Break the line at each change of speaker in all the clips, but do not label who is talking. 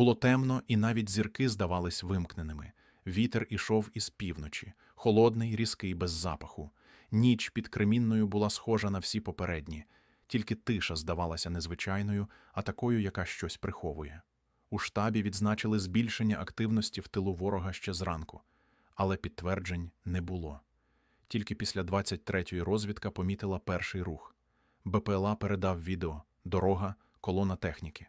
Було темно, і навіть зірки здавались вимкненими. Вітер ішов із півночі, холодний, різкий, без запаху. Ніч під Кремінною була схожа на всі попередні, тільки тиша здавалася незвичайною, а такою, яка щось приховує. У штабі відзначили збільшення активності в тилу ворога ще зранку, але підтверджень не було. Тільки після 23-ї розвідка помітила перший рух. БПЛА передав відео дорога, колона техніки.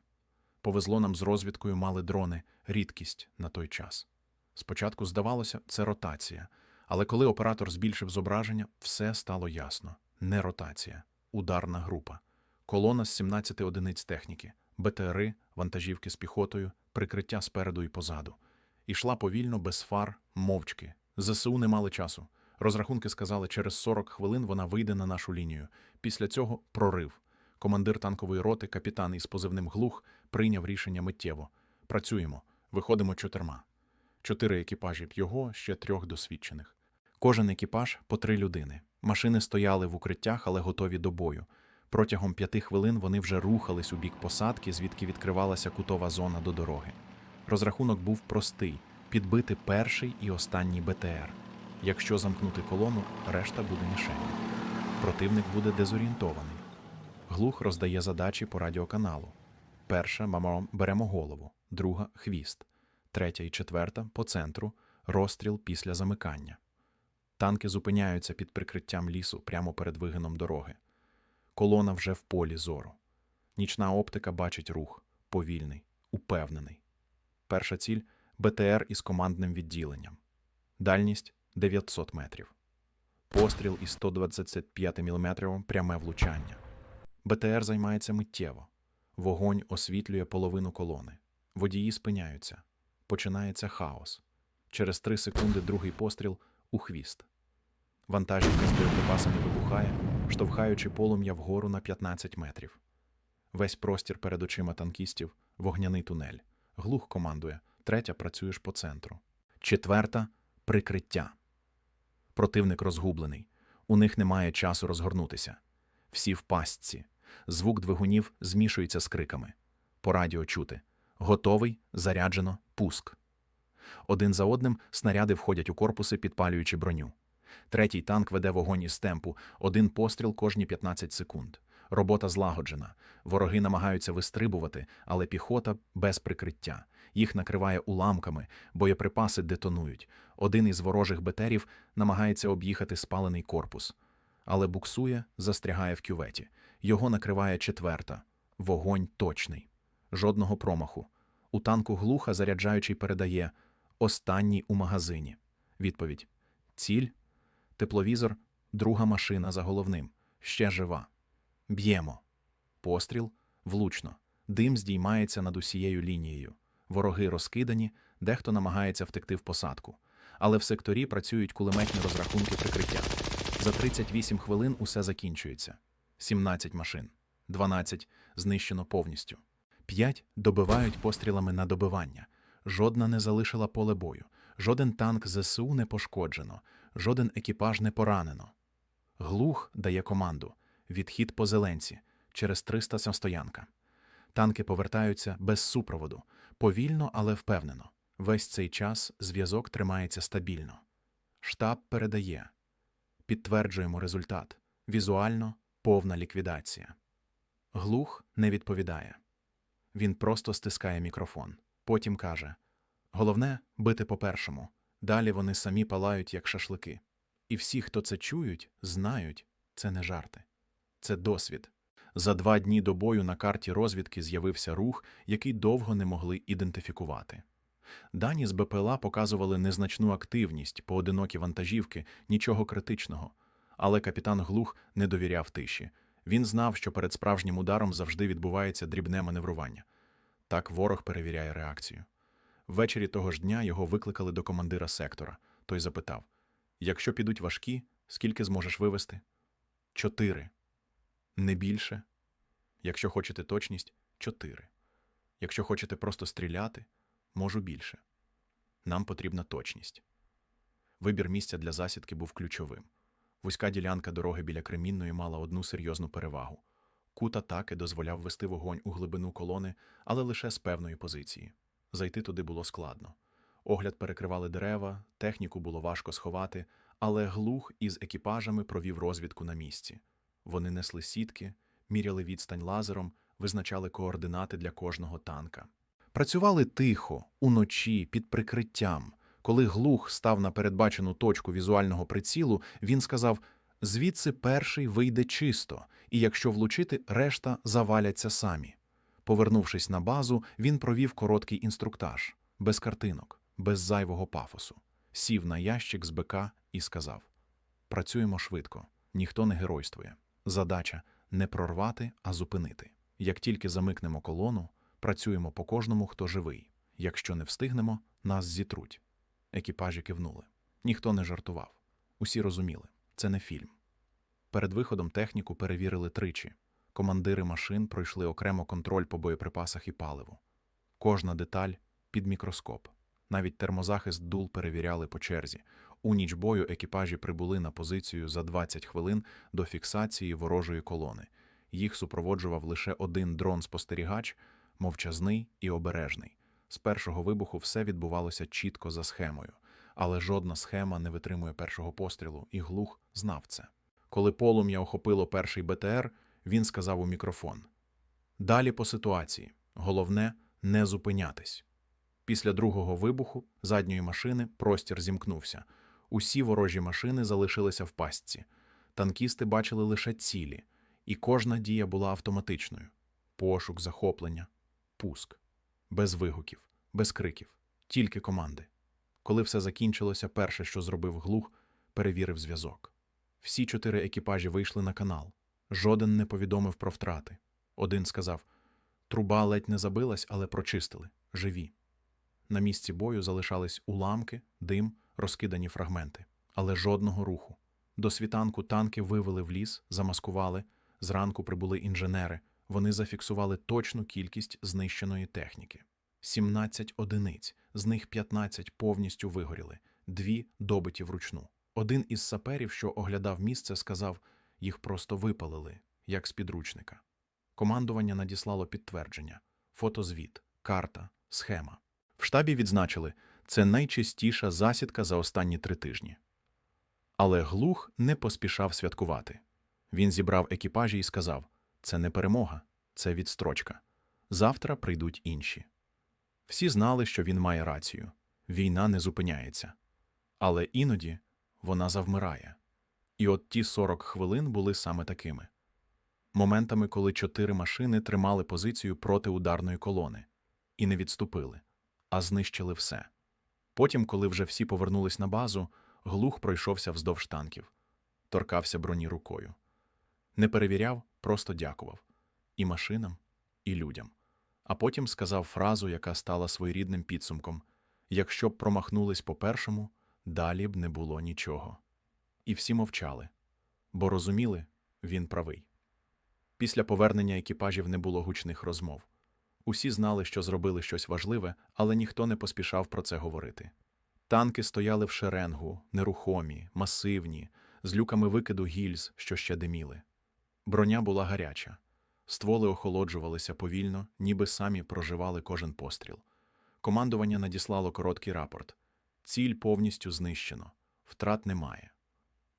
Повезло нам з розвідкою мали дрони, рідкість на той час. Спочатку здавалося, це ротація, але коли оператор збільшив зображення, все стало ясно. Не ротація, ударна група. Колона з 17 одиниць техніки, БТРи, вантажівки з піхотою, прикриття спереду і позаду. Ішла повільно, без фар, мовчки. ЗСУ не мали часу. Розрахунки сказали, через 40 хвилин вона вийде на нашу лінію. Після цього прорив. Командир танкової роти, капітан із позивним глух, прийняв рішення миттєво. Працюємо, виходимо чотирма. Чотири екіпажі його, ще трьох досвідчених. Кожен екіпаж по три людини. Машини стояли в укриттях, але готові до бою. Протягом п'яти хвилин вони вже рухались у бік посадки, звідки відкривалася кутова зона до дороги. Розрахунок був простий: підбити перший і останній БТР. Якщо замкнути колону, решта буде мішенью. Противник буде дезорієнтований. Глух роздає задачі по радіоканалу. Перша мамо беремо голову, друга хвіст, третя і четверта по центру розстріл після замикання. Танки зупиняються під прикриттям лісу прямо перед вигином дороги. Колона вже в полі зору. Нічна оптика бачить рух повільний, упевнений. Перша ціль БТР із командним відділенням. Дальність 900 метрів. Постріл із 125 мм пряме влучання. БТР займається миттєво. Вогонь освітлює половину колони. Водії спиняються. Починається хаос. Через три секунди другий постріл у хвіст. Вантажівка з боєприпасами вибухає, штовхаючи полум'я вгору на 15 метрів. Весь простір перед очима танкістів вогняний тунель. Глух командує, третя працюєш по центру. Четверта прикриття. Противник розгублений. У них немає часу розгорнутися. Всі в пастці. Звук двигунів змішується з криками. По радіо чути. Готовий, заряджено, пуск. Один за одним снаряди входять у корпуси, підпалюючи броню. Третій танк веде вогонь із темпу, один постріл кожні 15 секунд. Робота злагоджена. Вороги намагаються вистрибувати, але піхота без прикриття. Їх накриває уламками, боєприпаси детонують. Один із ворожих бетерів намагається об'їхати спалений корпус. Але буксує, застрягає в кюветі. Його накриває четверта. Вогонь точний. Жодного промаху. У танку глуха заряджаючий передає останній у магазині. Відповідь: Ціль тепловізор, друга машина за головним, ще жива. Б'ємо. Постріл влучно. Дим здіймається над усією лінією. Вороги розкидані, дехто намагається втекти в посадку. Але в секторі працюють кулеметні розрахунки прикриття. За 38 хвилин усе закінчується. 17 машин, 12 знищено повністю. 5 добивають пострілами на добивання. Жодна не залишила поле бою, жоден танк ЗСУ не пошкоджено, жоден екіпаж не поранено. Глух дає команду відхід по зеленці через 300 стоянка. Танки повертаються без супроводу, повільно, але впевнено. Весь цей час зв'язок тримається стабільно. Штаб передає. Підтверджуємо результат. Візуально повна ліквідація. Глух не відповідає. Він просто стискає мікрофон. Потім каже: Головне бити по першому. Далі вони самі палають, як шашлики. І всі, хто це чують, знають, це не жарти. Це досвід. За два дні до бою на карті розвідки з'явився рух, який довго не могли ідентифікувати. Дані з БПЛА показували незначну активність, поодинокі вантажівки, нічого критичного. Але капітан Глух не довіряв тиші. Він знав, що перед справжнім ударом завжди відбувається дрібне маневрування. Так ворог перевіряє реакцію. Ввечері того ж дня його викликали до командира сектора. Той запитав: Якщо підуть важкі, скільки зможеш вивести? Чотири. Не більше. Якщо хочете точність, чотири. Якщо хочете просто стріляти, можу більше. Нам потрібна точність. Вибір місця для засідки був ключовим. Вузька ділянка дороги біля Кремінної мала одну серйозну перевагу. Кут атаки дозволяв вести вогонь у глибину колони, але лише з певної позиції. Зайти туди було складно. Огляд перекривали дерева, техніку було важко сховати, але глух із екіпажами провів розвідку на місці. Вони несли сітки, міряли відстань лазером, визначали координати для кожного танка. Працювали тихо, уночі, під прикриттям. Коли глух став на передбачену точку візуального прицілу, він сказав: звідси перший вийде чисто, і якщо влучити, решта заваляться самі. Повернувшись на базу, він провів короткий інструктаж, без картинок, без зайвого пафосу, сів на ящик з БК і сказав: Працюємо швидко, ніхто не геройствує. Задача не прорвати, а зупинити. Як тільки замикнемо колону, працюємо по кожному, хто живий. Якщо не встигнемо, нас зітруть. Екіпажі кивнули. Ніхто не жартував. Усі розуміли це не фільм. Перед виходом техніку перевірили тричі. Командири машин пройшли окремо контроль по боєприпасах і паливу. Кожна деталь під мікроскоп. Навіть термозахист дул перевіряли по черзі. У ніч бою екіпажі прибули на позицію за 20 хвилин до фіксації ворожої колони. Їх супроводжував лише один дрон-спостерігач, мовчазний і обережний. З першого вибуху все відбувалося чітко за схемою, але жодна схема не витримує першого пострілу, і глух знав це. Коли полум'я охопило перший БТР, він сказав у мікрофон: Далі по ситуації. Головне не зупинятись. Після другого вибуху задньої машини простір зімкнувся. Усі ворожі машини залишилися в пастці. Танкісти бачили лише цілі, і кожна дія була автоматичною: пошук, захоплення, пуск. Без вигуків, без криків, тільки команди. Коли все закінчилося, перше, що зробив глух, перевірив зв'язок. Всі чотири екіпажі вийшли на канал. Жоден не повідомив про втрати. Один сказав: труба ледь не забилась, але прочистили, живі. На місці бою залишались уламки, дим, розкидані фрагменти, але жодного руху. До світанку танки вивели в ліс, замаскували. Зранку прибули інженери. Вони зафіксували точну кількість знищеної техніки. 17 одиниць, з них 15 повністю вигоріли, дві добиті вручну. Один із саперів, що оглядав місце, сказав, їх просто випалили, як з підручника. Командування надіслало підтвердження, фотозвіт, карта, схема. В штабі відзначили, це найчистіша засідка за останні три тижні. Але глух не поспішав святкувати. Він зібрав екіпажі і сказав: це не перемога, це відстрочка. Завтра прийдуть інші. Всі знали, що він має рацію війна не зупиняється. Але іноді вона завмирає. І от ті 40 хвилин були саме такими моментами, коли чотири машини тримали позицію проти ударної колони і не відступили, а знищили все. Потім, коли вже всі повернулись на базу, глух пройшовся вздовж танків, торкався броні рукою. Не перевіряв, просто дякував і машинам, і людям. А потім сказав фразу, яка стала своєрідним підсумком якщо б промахнулись по першому, далі б не було нічого. І всі мовчали, бо розуміли, він правий. Після повернення екіпажів не було гучних розмов. Усі знали, що зробили щось важливе, але ніхто не поспішав про це говорити. Танки стояли в шеренгу, нерухомі, масивні, з люками викиду гільз, що ще диміли. Броня була гаряча, стволи охолоджувалися повільно, ніби самі проживали кожен постріл. Командування надіслало короткий рапорт: ціль повністю знищено, втрат немає.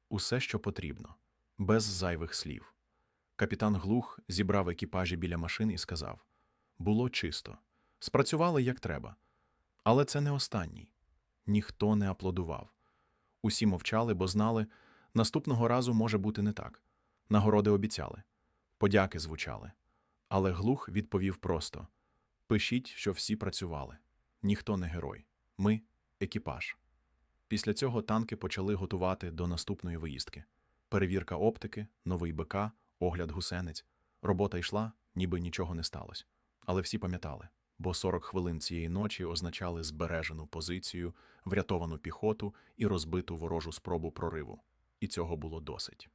Усе, що потрібно, без зайвих слів. Капітан Глух зібрав екіпажі біля машин і сказав: Було чисто, спрацювали як треба. Але це не останній. Ніхто не аплодував. Усі мовчали, бо знали, наступного разу може бути не так. Нагороди обіцяли, подяки звучали. Але глух відповів просто: Пишіть, що всі працювали. Ніхто не герой. Ми екіпаж. Після цього танки почали готувати до наступної виїздки. Перевірка оптики, новий БК, огляд гусениць. Робота йшла, ніби нічого не сталося. Але всі пам'ятали, бо 40 хвилин цієї ночі означали збережену позицію, врятовану піхоту і розбиту ворожу спробу прориву. І цього було досить.